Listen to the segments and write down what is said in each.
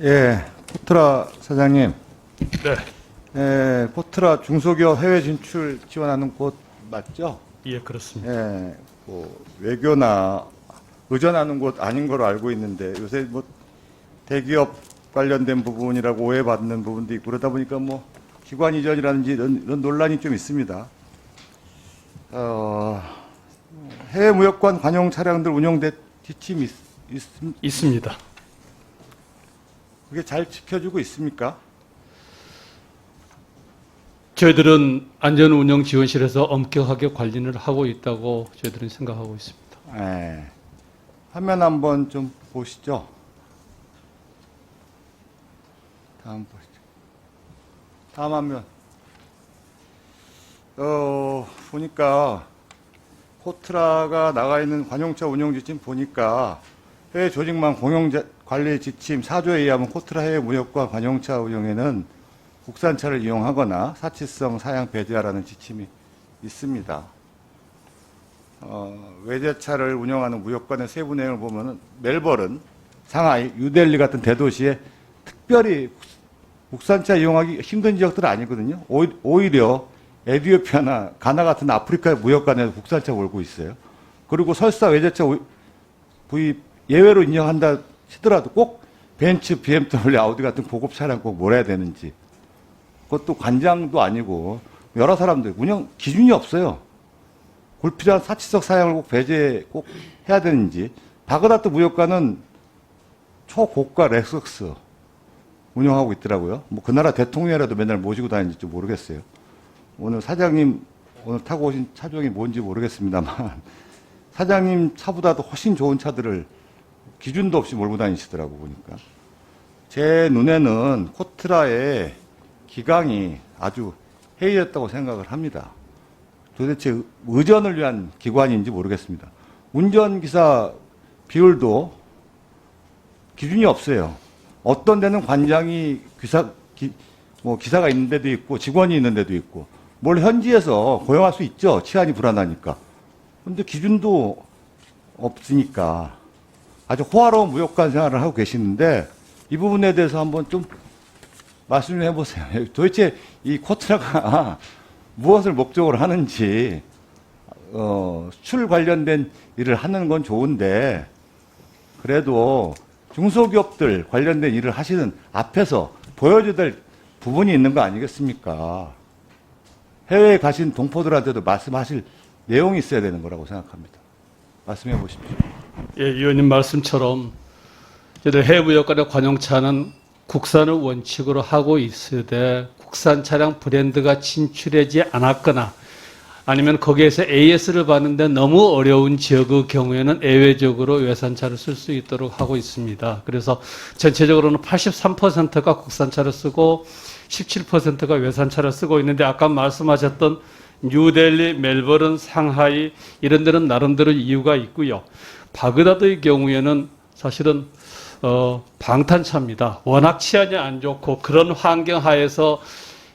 예, 포트라 사장님. 네, 예, 포트라 중소기업 해외 진출 지원하는 곳 맞죠? 예, 그렇습니다. 예, 뭐 외교나 의존하는 곳 아닌 걸로 알고 있는데 요새 뭐 대기업 관련된 부분이라고 오해받는 부분도 있고 그러다 보니까 뭐 기관 이전이라든지 이런, 이런 논란이 좀 있습니다. 어, 해외 무역관 관용 차량들 운영대 지침이 있, 있, 있습니다. 그게 잘 지켜주고 있습니까? 저희들은 안전운영지원실에서 엄격하게 관리를 하고 있다고 저희들은 생각하고 있습니다. 예. 화면 한번 좀 보시죠. 다음 보시죠. 다음 화면. 어, 보니까 코트라가 나가 있는 관용차 운영 지침 보니까 해외 조직망 공용 자- 관리 지침 4조에 의하면 코트라 해외 무역과 관용차 운영에는 국산차를 이용하거나 사치성 사양 배제하라는 지침이 있습니다. 어, 외제차를 운영하는 무역관의 세부 내용을 보면은 멜버른, 상하이, 뉴델리 같은 대도시에 특별히 국산차 이용하기 힘든 지역들은 아니거든요. 오히- 오히려 에디오피아나 가나 같은 아프리카 무역관에서 국산차 몰고 있어요. 그리고 설사 외제차 우- 구입 예외로 인정한다 치더라도 꼭 벤츠, BMW, 아우디 같은 고급 차량 꼭 몰아야 되는지 그것도 관장도 아니고 여러 사람들 운영 기준이 없어요. 불필요한 사치적 사양을 꼭 배제 꼭 해야 되는지 바그다드 무역가는 초고가 렉서스 운영하고 있더라고요. 뭐 그 나라 대통령이라도 맨날 모시고 다니는지 좀 모르겠어요. 오늘 사장님 오늘 타고 오신 차종이 뭔지 모르겠습니다만 사장님 차보다도 훨씬 좋은 차들을 기준도 없이 몰고 다니시더라고 보니까 제 눈에는 코트라의 기강이 아주 해이했다고 생각을 합니다. 도대체 의전을 위한 기관인지 모르겠습니다. 운전기사 비율도 기준이 없어요. 어떤 데는 관장이 기사, 기, 뭐 기사가 있는 데도 있고 직원이 있는 데도 있고 뭘 현지에서 고용할 수 있죠. 치안이 불안하니까. 근데 기준도 없으니까 아주 호화로운 무역관 생활을 하고 계시는데 이 부분에 대해서 한번 좀 말씀 좀 해보세요. 도대체 이 코트라가 무엇을 목적으로 하는지 어, 수출 관련된 일을 하는 건 좋은데 그래도 중소기업들 관련된 일을 하시는 앞에서 보여줘야 될 부분이 있는 거 아니겠습니까? 해외에 가신 동포들한테도 말씀하실 내용이 있어야 되는 거라고 생각합니다. 말씀해 보십시오. 예, 위원님 말씀처럼 저희들 해무역관의 관용차는 국산을 원칙으로 하고 돼 국산 차량 브랜드가 진출하지 않았거나 아니면 거기에서 AS를 받는데 너무 어려운 지역의 경우에는 예외적으로 외산차를 쓸 수 있도록 하고 있습니다. 그래서 전체적으로는 83%가 국산차를 쓰고 17%가 외산차를 쓰고 있는데 아까 말씀하셨던 뉴델리, 멜버른, 상하이 이런 데는 나름대로 이유가 있고요. 바그다드의 경우에는 사실은 어, 방탄차입니다. 워낙 치안이 안 좋고 그런 환경 하에서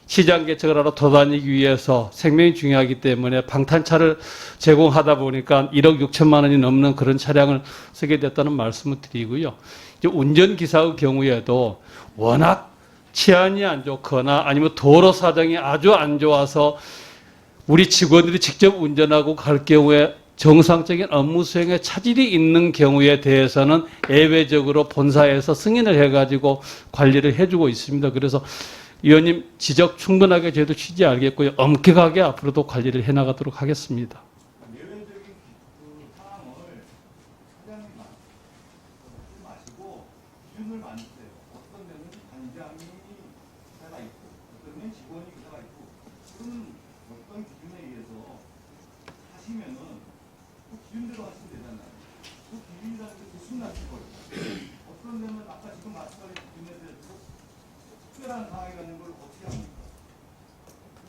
시장 개척을 하러 돌아다니기 위해서 생명이 중요하기 때문에 방탄차를 제공하다 보니까 1억 6천만 원이 넘는 그런 차량을 쓰게 됐다는 말씀을 드리고요. 운전기사의 경우에도 워낙 치안이 안 좋거나 아니면 도로 사정이 아주 안 좋아서 우리 직원들이 직접 운전하고 갈 경우에 정상적인 업무 수행에 차질이 있는 경우에 대해서는 예외적으로 본사에서 승인을 해가지고 관리를 해주고 있습니다. 그래서 위원님 지적 충분하게 저희도 취지 알겠고요. 엄격하게 앞으로도 관리를 해나가도록 하겠습니다. 예 그. 어떤 기준에 의해서 하시면은 그 기준대로 하시면 되잖아요. 그 기준이라는 게 무슨 날일 거예요. 어떤 데는 아까 지금 말씀하신 기준에 대해서 특별한 상황이라는 걸 어떻게 합니까?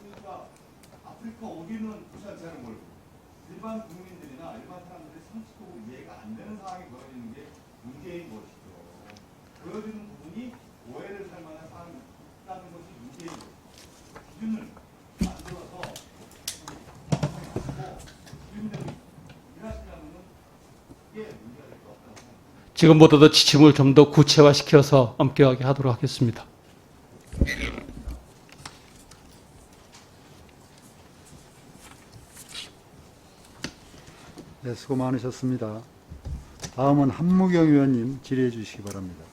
그러니까 아프리카 어디는 부산차를 몰고 일반 국민들이나 일반 사람들이 상식적으로 이해가 안 되는 상황이 벌어지는 게 문제인 것이죠. 보여지는 부분이 오해를 살 만한 상황이 있다는 것이 문제인 것이죠. 기준을 만들어서 기준대로 일하시려면 이게 문제가 될 것 같다고 생각합니다. 지금보다도 지침을 좀 더 구체화시켜서 엄격하게 하도록 하겠습니다. 네, 수고 많으셨습니다. 다음은 한무경 의원님 질의해 주시기 바랍니다.